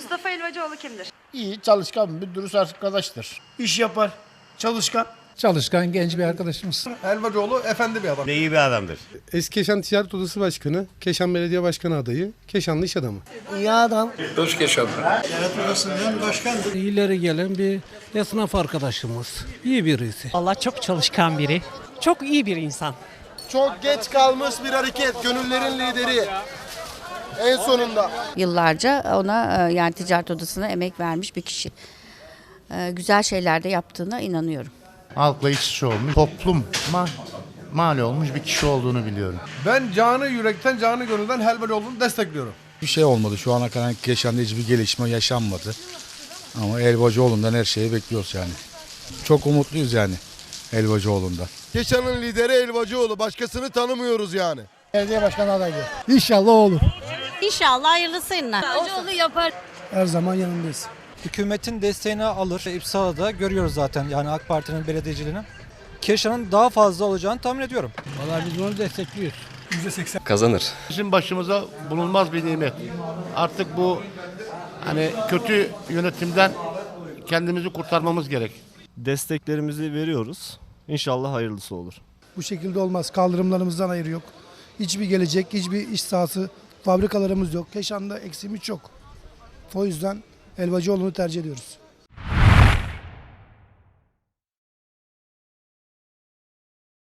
Mustafa Elvacıoğlu kimdir? İyi, çalışkan bir dürüst arkadaştır. İş yapar. Çalışkan. Çalışkan genç bir arkadaşımız. Elvacıoğlu efendi bir adam. İyi bir adamdır. Eski Keşan Ticaret Odası Başkanı, Keşan Belediye Başkanı adayı, Keşanlı iş adamı. İyi adam. İleri gelen bir esnaf arkadaşımız. İyi birisi. Allah çok çalışkan biri. Çok iyi bir insan. Çok geç kalmış bir hareket, gönüllerin lideri. En sonunda. Yıllarca ona e, yani ticaret odasına emek vermiş bir kişi. E, Güzel şeyler de yaptığına inanıyorum. Halkla iç içe olmuş, topluma mal olmuş bir kişi olduğunu biliyorum. Ben canı yürekten, canı gönülden Helvacıoğlu'nu destekliyorum. Bir şey olmadı. Şu ana kadar yaşandı hiçbir gelişme yaşanmadı. Ama Elbacıoğlu'ndan her şeyi bekliyoruz yani. Çok umutluyuz yani Elbacıoğlu'ndan. Keşan'ın lideri Elvacıoğlu. Başkasını tanımıyoruz yani. Belediye başkanı adayı. İnşallah olur. İnşallah hayırlısıyla. Her zaman yanındayız. hükümetin desteğini alır. İpsala'da da görüyoruz zaten yani AK Parti'nin belediyeciliğini. Keşan'ın daha fazla olacağını tahmin ediyorum. Vallahi biz onu destekliyoruz. Kazanır. Bizim başımıza bulunmaz bir nimet. Artık bu hani kötü yönetimden kendimizi kurtarmamız gerek. Desteklerimizi veriyoruz. İnşallah hayırlısı olur. Bu şekilde olmaz. Kaldırımlarımızdan hayır yok. Hiçbir gelecek, hiçbir iş sahası, fabrikalarımız yok. Keşan'da eksiğimiz çok. O yüzden Elbacıoğlu'nu tercih ediyoruz.